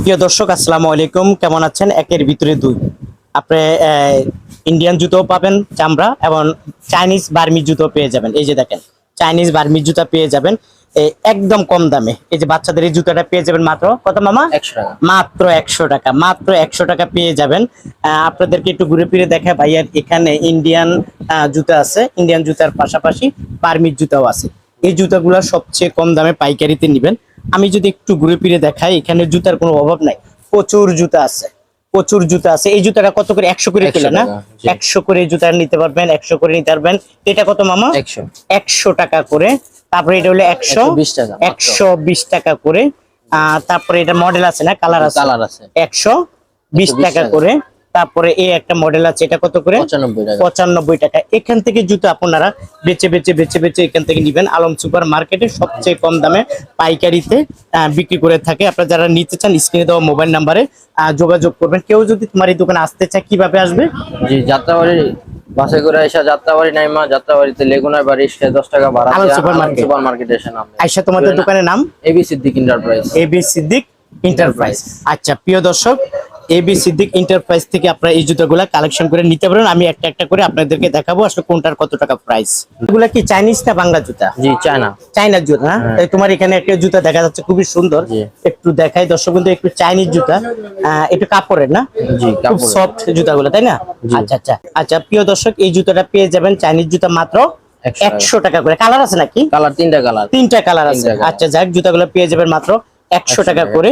প্রিয় দর্শক আসসালামু আলাইকুম। কেমন আছেন? একের ভিতরে দুই। আপনি ইন্ডিয়ান জুতো পাবেন চামড়া এবং চাইনিজ বার্মি জুতো পেয়ে যাবেন। এই যে দেখেন চাইনিজ বার্মি জুতা পেয়ে যাবেন। একদম কম দামে। এই যে বাচ্চাদের এই জুতাটা পেয়ে যাবেন মাত্র কত মামা? একশো টাকা। মাত্র একশো টাকা মাত্র একশো টাকা পেয়ে যাবেন। আহ, আপনাদেরকে একটু ঘুরে ফিরে দেখা ভাইয়ার এখানে ইন্ডিয়ান জুতা আছে। ইন্ডিয়ান জুতার পাশাপাশি পারমিট জুতাও আছে। এই জুতাগুলো সবচেয়ে কম দামে পাইকারিতে নেবেন। আমি যদি একটু ঘুরে ফিরে দেখাই এখানে জুতার কোনো অভাব নাই। প্রচুর জুতা আছে। প্রচুর জুতা আছে। এই জুতাটা কত করে? একশো করে 100 কিলো না? একশো করে জুতা নিতে পারবেন একশো করে নিতে পারবেন। এটা কত মামা? একশো। একশো টাকা করে। তারপরে এটা হলো একশো। 120 টাকা একশো বিশ টাকা করে। আহ, তারপরে এটা মডেল আছে না? কালার আছে। কালার আছে। একশো বিশ 120 টাকা টাকা। করে। তারপরে এই একটা মডেল আছে এটা কত করে? পঁচানব্বই টাকা। এখান থেকে জুতো আপনারা বেচে বেচে বেচে বেচে এখান থেকে নিবেন। আলম সুপার মার্কেটে সবচেয়ে কম দামে পাইকারিতে বিক্রি করে থাকে। আপনারা যারা নিতে চান স্ক্রিনে দেওয়া মোবাইল নাম্বারে যোগাযোগ করবেন। কেউ যদি তোমার এই দোকানে আসতে চায় কীভাবে আসবে? জি যাত্রাবাড়ি বাসে করে এসে যাত্রাবাড়ি নাইমা যাত্রাবাড়িতে লেগুনার বাড়ি এসে দশ টাকা ভাড়া supermarket। সুপার মার্কেটে। এসে নাম আইসা তোমাদের দোকানের নাম? AB Siddique enterprise AB Siddique enterprise আচ্ছা প্রিয় দর্শক এবি সিদ্দিক এন্টারপ্রাইজ থেকে আপনারা এই জুতোগুলা কালেকশন করে নিতে পারেন। আমি একটা একটা করে আপনাদেরকে দেখাবো আসলে কোনটার কত টাকা প্রাইস এগুলা কি চাইনিজ না বাংলা জুতা? জি চায়না চাইনার জুতা না তাই তোমার এখানে একটা জুতা দেখা যাচ্ছে খুবই সুন্দর। একটু দেখাই দর্শক একটু চাইনিজ জুতা। একটু কাপড়ের না? জি খুব সফট জুতাগুলো তাই না? আচ্ছা আচ্ছা। আচ্ছা প্রিয় দর্শক এই জুতাটা পেয়ে যাবেন চাইনিজ জুতা মাত্র একশো টাকা। করে। কালার আছে নাকি? কালার তিনটা কালার তিনটা কালার আছে। আচ্ছা যাক জুতাগুলো পেয়ে যাবেন মাত্র একশো টাকা। করে।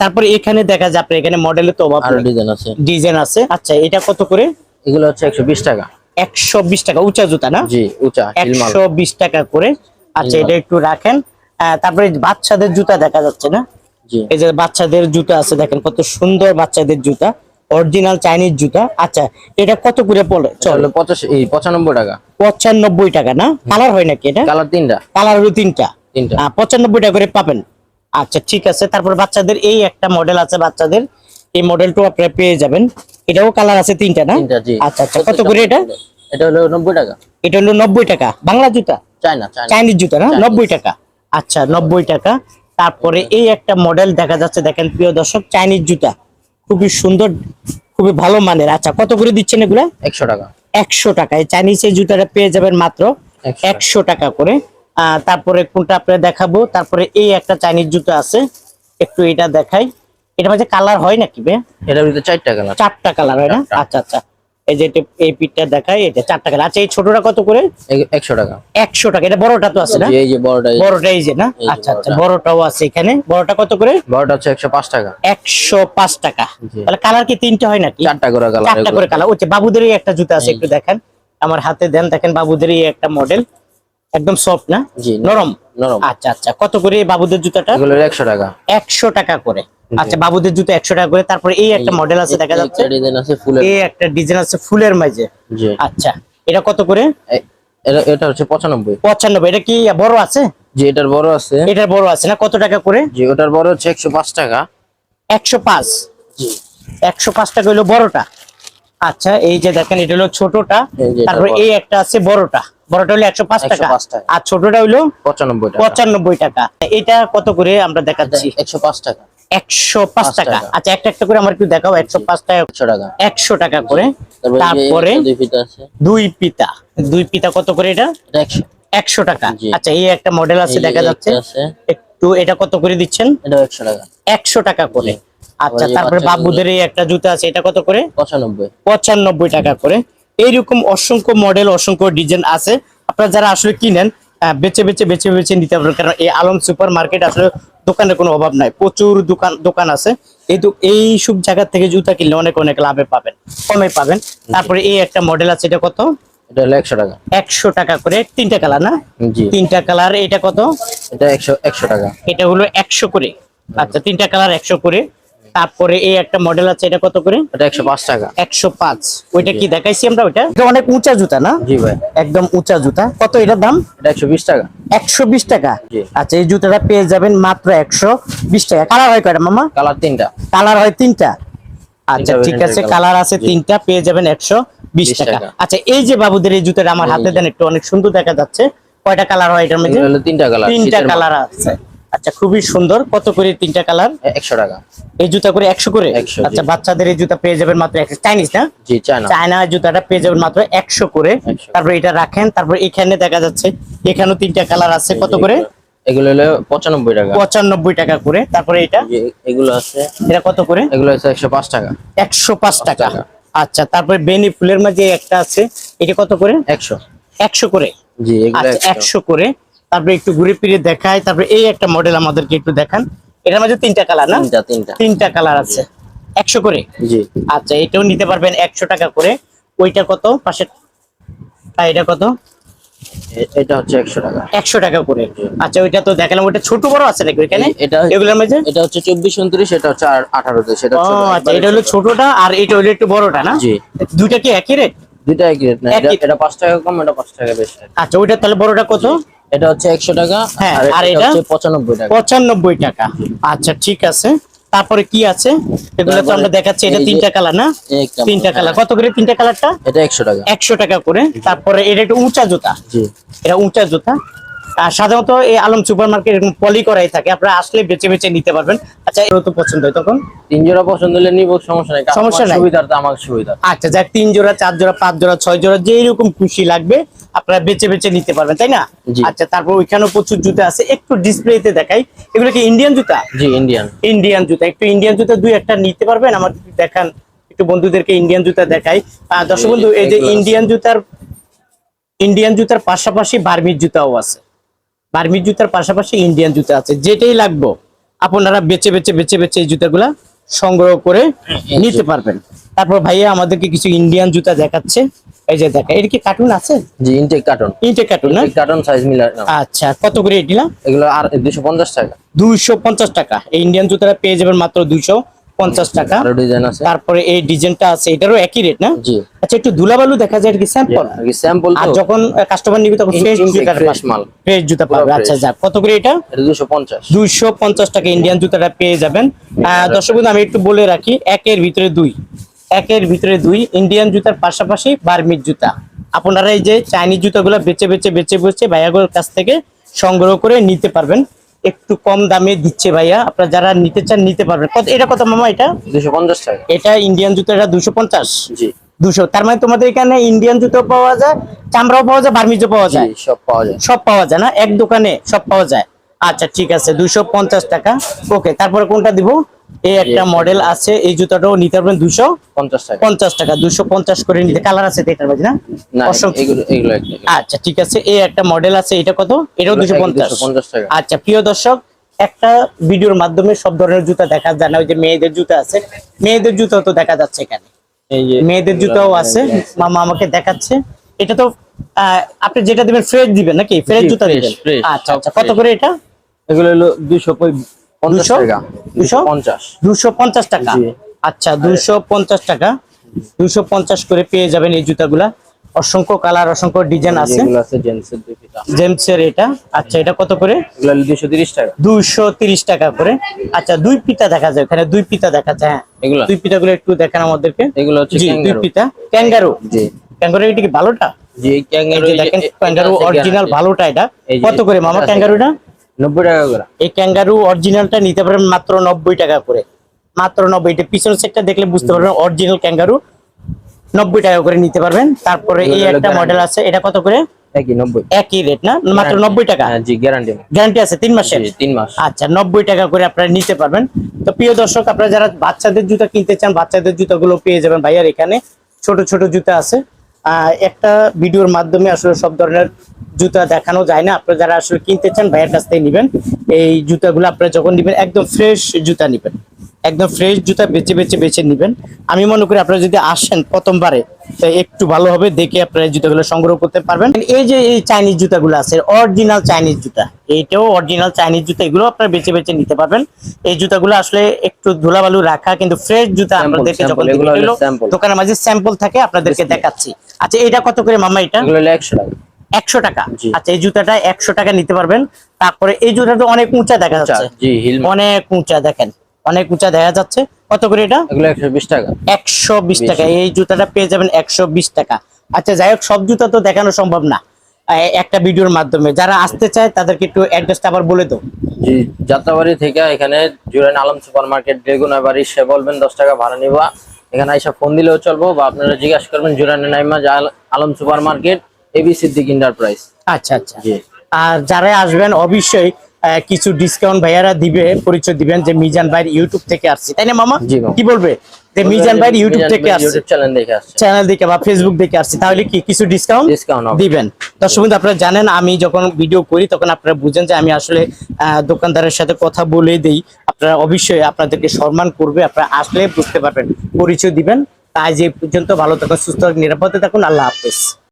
তারপরে এখানে দেখা যায় আপনার এখানে মডেলের তো অভাব ডিজাইন আছে। ডিজাইন আছে। আচ্ছা এটা কত করে? এগুলো হচ্ছে একশো বিশ টাকা। একশো বিশ টাকা উঁচা জুতা না? জি উঁচা হিলমাল একশো বিশ টাকা করে। আচ্ছা এটা একটু রাখেন। তারপরে বাচ্চাদের জুতা দেখা যাচ্ছে না? জি। এই যে বাচ্চাদের জুতা আছে দেখেন কত সুন্দর বাচ্চাদের জুতা। অরিজিনাল চাইনিজ জুতা। আচ্ছা এটা কত করে পড়ে? চলো। পঁচানব্বই টাকা। পঁচানব্বই টাকা না? কালার হয় নাকি এটা? কালার তিনটা। কালার হলো তিনটা। তিনটা। আহ, পঁচানব্বই টাকা করে পাবেন। আচ্ছা ঠিক আছে। তারপর বাচ্চাদের এই একটা মডেল আছে বাচ্চাদের। এই মডেলটাও আপনারা পেয়ে যাবেন। এটাও কালার আছে তিনটা না? আচ্ছা আচ্ছা। কত করে এটা? এটা হলো নব্বই টাকা। এটা হলো নব্বই টাকা। বাংলা জুতা? চায়না চাইনিজ জুতা না। নব্বই টাকা। আচ্ছা নব্বই টাকা। তারপরে এই একটা মডেল দেখা যাচ্ছে দেখেন প্রিয় দর্শক চাইনিজ জুতা। খুবই সুন্দর খুবই ভালো মানের। আচ্ছা কত করে দিচ্ছেন এগুলা? একশো টাকা। একশো টাকায় চাইনিজ এই জুতাটা পেয়ে যাবেন মাত্র 100 একশো টাকা করে। তারপরে কোনটা আপনার দেখাবো? তারপরে এই একটা চাইনিজ জুতো আছে একটু এটা দেখাই। এটা মাঝে কালার হয় নাকি বে এটার ভিতরে চারটা কালার। চারটা কালার হয় না? আচ্ছা আচ্ছা। এই যে এটা এই পিঠটা দেখাই এটা চারটা কালার। আচ্ছা এই ছোটটা কত করে? একশো টাকা। একশো টাকা। এটা বড়টা তো আছে না? এই যে বড়টা এই- বড়টা এই যে না? আচ্ছা আচ্ছা বড়টা। বড়টাও আছে এখানে। বড়টা কত করে? বড়টা হচ্ছে একশো পাঁচ টাকা। একশো পাঁচ টাকা। তাহলে কালার কি তিনটা হয় নাকি? চারটা করে কালার চারটা করে কালার। ওই বাবুদেরই একটা জুতা আছে একটু দেখেন। আমার হাতে দেন দেখেন বাবুদেরই একটা মডেল একদম সফট না? জি নরম? নরম। আচ্ছা আচ্ছা। কত করে বাবুদের জুতাটা? এগুলো একশো টাকা। একশো টাকা করে। আচ্ছা বাবুদের জুতো একশো টাকা করে। তারপরে এই একটা মডেল আছে দেখা যাচ্ছে। ডিজাইন আছে ফুলের এই একটা ডিজাইন আছে ফুলের মাঝে। জি। আচ্ছা এটা কত করে? এটা হচ্ছে পঁচানব্বই। পঁচানব্বই। এটা কি বড় আছে? জি এটার বড় আছে। এটার বড় আছে না? কত টাকা করে? জি ওটার বড় হচ্ছে একশো পাঁচ টাকা। একশো পাঁচ। জি। একশো পাঁচ টাকা হলো বড়টা? আচ্ছা এই যে দেখেন এটা হলো ছোটটা। তারপরে। এই একটা আছে বড়টা। বড়টা হলো একশো পাঁচ টাকা। 105 আর ছোটটা হলো পঁচানব্বই টাকা। পঁচানব্বই টাকা। এটা কত করে আমরা দেখাচ্ছি? একশো পাঁচ টাকা। একশো পাঁচ টাকা। আচ্ছা একটা একটা করে আমার একটু দেখাও একশো পাঁচ টাকা। একশো টাকা। একশো টাকা করে। তারপরে দুই পিতা। দুই পিতা কত করে এটা? একশো। টাকা। আচ্ছা এই একটা মডেল আছে দেখা যাচ্ছে। একটু এটা কত করে দিচ্ছেন? একশো টাকা। একশো টাকা করে। আচ্ছা তারপরে বাবুদের এই একটা জুতা আছে এটা কত করে? পঁচানব্বই। পঁচানব্বই টাকা করে। এইরকম অসংখ্য মডেল অসংখ্য ডিজাইন আছে। আপনারা যারা আসলে কিনেন বেছে বেছে বেছে বেছে নিতে পারবেন কারণ এই আলম সুপার মার্কেট আসলে দোকানের কোনো অভাব নাই। প্রচুর দোকান দোকান আছে। এই এই সব জায়গা থেকে জুতা কিনলে অনেক অনেক লাভে পাবেন কমে পাবেন। তারপরে এই একটা মডেল আছে এটা কত? এটা হলো একশো টাকা। একশো টাকা করে। তিনটা কালার না? তিনটা কালার এটা কত? এটা একশো একশো টাকা। এটা হলো একশো করে। আচ্ছা তিনটা কালার একশো করে। তারপরে এই একটা মডেল আছে এটা কত করে? এটা একশো পাঁচ টাকা। একশো পাঁচ। ওইটা কি দেখাইছি আমরা ওইটা? এটা অনেক উঁচা জুতা না? জি ভাই। একদম উঁচা জুতা। কত এটার দাম? এটা একশো বিশ টাকা। একশো বিশ টাকা? আচ্ছা এই জুতাটা পেয়ে যাবেন মাত্র একশো বিশ টাকা। কালার হয় কয়টা মামা? কালার তিনটা। কালার হয় তিনটা? আচ্ছা ঠিক আছে কালার আছে তিনটা পেয়ে যাবেন একশো বিশ টাকা। টাকা। আচ্ছা এই যে বাবুদের এই জুতাটা আমার হাতে দেন একটু অনেক সুন্দর দেখা যাচ্ছে। কয়টা কালার হয় এটার মধ্যে? তিনটা কালার তিনটা কালার আছে। আচ্ছা খুবই সুন্দর। কত করে তিনটা কালার? একশো টাকা। এই জুতা করে একশো করে? 100, আচ্ছা বাচ্চাদের এই জুতা পেয়ে যাবেন মাত্র একশো চাইনিজ না? জি চায়না জুতাটা পেয়ে যাবেন মাত্র একশো করে। 100 তারপর এটা রাখেন। তারপর এখানে দেখা যাচ্ছে এখানেও তিনটা কালার আছে। কত করে? এগুলো হলো পঁচানব্বই টাকা। পঁচানব্বই টাকা করে। তারপরে এটা? এগুলো আছে। এটা কত করে? এগুলো একশো পাঁচ টাকা। একশো পাঁচ টাকা। আচ্ছা তারপরে বেনি ফুলের মাঝে একটা আছে। এটা কত করে? একশো। একশো করে? জি আচ্ছা একশো করে। তারপরে একটু ঘুরে ফিরে দেখায় তারপরে এই একটা মডেল আমাদেরকে একটু দেখান। এটার মাঝে তিনটা কালার না? তিনটা তিনটা। তিনটা কালার আছে। একশো করে? জি। আচ্ছা এটাও নিতে পারবেন একশো টাকা করে। ওইটা কত? পাশে এটা কত? এটা হচ্ছে একশো টাকা। একশো টাকা করে। আচ্ছা ওইটা তো দেখালাম। ওইটা ছোট বড় আছে নাকি ওইখানে? এটা এগুলোর মাঝে? এটা হচ্ছে চব্বিশ উনত্রিশ এটা হচ্ছে আর আঠারোতে সেটা আচ্ছা এটা হলো ছোটটা আর এটা হলো একটু বড়টা না? জি। দুইটা কি একই রেট দুইটা একই রেট না এটা- এটা পাঁচ টাকা কম এটা পাঁচ টাকা বেশি। আচ্ছা ওইটা তাহলে বড়টা কত? এটা হচ্ছে একশো টাকা হ্যাঁ, আর এটা? হচ্ছে পঁচানব্বই টাকা। পঁচানব্বই টাকা। আচ্ছা ঠিক আছে। তারপরে কি আছে? এগুলো তো আমরা দেখাচ্ছি এটা তিনটা কালার না? তিনটা হ্যাঁ, কালার কত করে তিনটা কালারটা? এটা একশো টাকা। একশো টাকা করে। তারপরে এটা একটু উঁচা জুতা। জি। এটা উঁচা জুতা। আর সাধারণত এই আলম সুপার মার্কেট এরকম পলি করাই থাকে। আপনারা আসলে বেছে বেছে নিতে পারবেন। আচ্ছা এগুলো তো পছন্দ হয় তখন? তিন জোড়া পছন্দ হলে নিব সমস্যা নেই। সমস্যা নাই। সুবিধার তো আমার সুবিধা আচ্ছা যাক তিন জোড়া চার জোড়া পাঁচ জোড়া ছয় জোড়া যেই রকম খুশি লাগবে আপনারা বেছে বেছে নিতে পারবেন তাই না? আচ্ছা তারপর ওইখানেও প্রচুর জুতা আছে। একটু ডিসপ্লেতে দেখাই। এগুলো কি ইন্ডিয়ান জুতা? জি ইন্ডিয়ান ইন্ডিয়ান জুতা। একটু ইন্ডিয়ান জুতা দুই একটা নিতে পারবেন। আমার একটু দেখান। একটু বন্ধুদেরকে ইন্ডিয়ান জুতা দেখাই। দর্শক বন্ধু এই যে ইন্ডিয়ান জুতার ইন্ডিয়ান জুতার পাশাপাশি বার্মির জুতাও আছে। বার্মির জুতার পাশাপাশি ইন্ডিয়ান জুতা আছে। যেটাই লাগবে আপনারা বেছে বেছে বেছে বেছে এই জুতাগুলা সংগ্রহ করে নিতে পারবেন। তারপর ভাইয়া আমাদেরকে কিছু ইন্ডিয়ান জুতা দেখাচ্ছে। এই যে দেখা এটা কি কার্টুন আছে? জি ইনটেক কার্টন ইনটে কার্টুন না? কার্টন সাইজ মিলা না। আচ্ছা কত করে এগুলো আর দুশো পঞ্চাশ টাকা। দুইশো পঞ্চাশ টাকা। এই ইন্ডিয়ান জুতাটা পেয়ে যাবেন মাত্র দুইশো পঞ্চাশ টাকা। আরও ডিজাইন আছে। তারপরে এই ডিজাইনটা আছে এটারও একই রেট না? জি। আচ্ছা একটু ধুলাবালু দেখা যায় কি স্যাম্পল স্যাম্পল আর যখন কাস্টমার নিবে তখন ফ্রেশ জুতা মাল। ফ্রেশ জুতা পাবে। আচ্ছা যাক কত করে এটা? এটা দুশো পঞ্চাশ। দুইশো পঞ্চাশ টাকা ইন্ডিয়ান জুতাটা পেয়ে যাবেন। দর্শক বন্ধু আমি একটু বলে রাখি একের ভিতরে দুই। একের ভিতরে দুই ইন্ডিয়ান জুতার পাশাপাশি বার্মির জুতা। আপনারা এই যে চাইনিজ জুতাগুলো বেচে বেচে বেচে বেচে ভাইয়াগুলোর কাছ থেকে সংগ্রহ করে নিতে পারবেন। একটু কম দামে দিচ্ছে ভাইয়া। আপনারা যারা নিতে চান নিতে পারবেন। কত এটা কত মামা এটা? দুশো পঞ্চাশ টাকা। এটা ইন্ডিয়ান জুতাটা দুশো পঞ্চাশ? জি। দুশো। তার মানে তোমাদের এখানে ইন্ডিয়ান জুতো পাওয়া যায় চামড়াও পাওয়া যায় বার্মিজও পাওয়া যায়? সব পাওয়া যায়। সব পাওয়া যায় না? এক দোকানে সব পাওয়া যায়। আচ্ছা ঠিক আছে। দুশো পঞ্চাশ টাকা। ওকে তারপরে কোনটা দিব? এই একটা মডেল আছে এই জুতাটাও নিতে পারবেন দুশো পঞ্চাশ টাকা। পঞ্চাশ টাকা দুশো পঞ্চাশ করে নিতে। কালার আছে এটার মাঝে না? আচ্ছা ঠিক আছে। এই একটা মডেল আছে এটা কত? এটাও দুশো পঞ্চাশ। টাকা। আচ্ছা প্রিয় দর্শক একটা ভিডিওর মাধ্যমে সব ধরনের জুতা দেখা যায় না। ওই যে মেয়েদের জুতা আছে মেয়েদের জুতা তো দেখা যাচ্ছে এখানে। এই যে মেয়েদের জুতাও আছে মামা আমাকে দেখাচ্ছে। এটা তো আহ, আপনি যেটা দিবেন ফ্রেশ দিবেন নাকি? ফ্রেশ জুতা দিবেন? আচ্ছা আচ্ছা কত করে এটা? এগুলো হলো দুশো পঞ্চাশ 200? টাকা দুশো? পঞ্চাশ টাকা। আচ্ছা দুশো পঞ্চাশ টাকা। দুশো পঞ্চাশ করে পেয়ে যাবেন এই জুতাগুলা। অসংখ্য কালার অসংখ্য ডিজাইন আছে। জেমসের এটা? আচ্ছা এটা কত করে? তিরিশ টাকা। দুইশো তিরিশ টাকা করে। আচ্ছা দুই পিতা দেখা যায় এখানে দুই পিতা দেখা যায় হ্যাঁ। এগুলো? দুই পিতাগুলো একটু দেখান আমাদেরকে। এগুলো হচ্ছে দুই পিতা ক্যাঙ্গারু? জি। ক্যাঙ্গারু এটা কি ভালোটা? জি ক্যাঙ্গারু দেখেন ক্যাঙ্গারু অরিজিনাল ভালোটা এটা। কত করে মামা ক্যাঙ্গারুটা? নব্বই টাকা করে। এই ক্যাঙ্গারু অরিজিনালটা নিতে পারবেন মাত্র নব্বই টাকা করে। মাত্র নব্বই এটা পিছনের সেটটা দেখলে বুঝতে পারবেন অরিজিনাল ক্যাঙ্গারু নব্বই টাকা করে নিতে পারবেন। তারপরে এই একটা মডেল আছে এটা কত করে? একই নব্বই। একই রেট না? মাত্র নব্বই টাকা? হ্যাঁ, জি গ্যারান্টি গ্যারান্টি আছে তিন মাসের? তিন মাস। আচ্ছা নব্বই টাকা করে আপনারা নিতে পারবেন। তো প্রিয় দর্শক আপনারা যারা বাচ্চাদের জুতা কিনতে চান বাচ্চাদের জুতাগুলো পেয়ে যাবেন ভাইয়ার এখানে। ছোট ছোট জুতা আছে। একটা ভিডিওর মাধ্যমে আসলে সব ধরনের জুতা দেখানো যায় না। আপনারা যারা আসলে কিনতে চান, ভাইয়ের কাছ থেকে নেবেন। এই জুতাগুলো আপনারা যখন নেবেন, একদম ফ্রেশ জুতা নেবেন। একদম ফ্রেশ জুতা বেছে বেছে বেছে নেবেন। আমি মনে করি আপনারা যদি আসেন প্রথমবারে তো একটু ভালোভাবে দেখে আপনারা এই জুতাগুলো সংগ্রহ করতে পারবেন। এই যে এই চাইনিজ জুতাগুলো আছে অরিজিনাল চাইনিজ জুতা এইটাও অরিজিনাল চাইনিজ জুতা এগুলো আপনারা বেছে বেছে নিতে পারবেন। এই জুতাগুলো আসলে একটু ধুলাবালু রাখা কিন্তু ফ্রেশ জুতা আপনাদেরকে যখন। দোকানের মাঝে স্যাম্পল থাকে আপনাদেরকে দেখাচ্ছি। আচ্ছা এটা কত করে মামা এটা? একশো টাকা। একশো টাকা। আচ্ছা এই জুতাটা একশো টাকা নিতে পারবেন। তারপরে এই জুতাটা অনেক উঁচা দেখা যাচ্ছে। অনেক উঁচা দেখেন। অনেক উঁচা দেখা যাচ্ছে। কত করে এটা? এগুলো একশো বিশ টাকা। একশো বিশ টাকা। এই জুতাটা পেয়ে যাবেন একশো বিশ টাকা। আচ্ছা যাই হোক সব জুতা তো দেখানো সম্ভব না। একটা ভিডিওর মাধ্যমে। যারা আসতে চায় তাদেরকে একটু অ্যাড্রেসটা আবার বলে দাও। জি যাত্রাবাড়ি থেকে এখানে জুরাইন আলম সুপার মার্কেট বাড়ি সে বলবেন দশ টাকা ভাড়া নিবা। এখানে আইসা ফোন দিলেও চলবো বা আপনারা জিজ্ঞাসা করবেন Jurain Naima Alam supermarket AB Siddique enterprise আচ্ছা আচ্ছা। জি। আর যারা আসবেন অবশ্যই কিছু ডিসকাউন্ট ভাইয়ারা দিবে পরিচয় দিবেন যে মিজান ভাইয়ের ইউটিউব থেকে আসছে। তাই না মামা? কি বলবে? যে মিজান ভাইয়ের ইউটিউব থেকে আসছে। চ্যানেল দেখে আসছে। চ্যানেল দেখে বা ফেসবুক দেখে আসছে। তাহলে কি কিছু ডিসকাউন্ট ডিসকাউন্ট দিবেন? দর্শক বন্ধু আপনারা জানেন আমি যখন ভিডিও করি তখন আপনারা বুঝেন যে আমি আসলে আহ, দোকানদারের সাথে কথা বলে দেই। আপনারা অবশ্যই আপনাদেরকে সম্মান করবে আপনারা আসলে বুঝতে পারবেন। পরিচয় দিবেন। তাই যে পর্যন্ত ভালো থাকুন সুস্থ থাকুন, নিরাপদে থাকুন। আল্লাহ হাফেজ।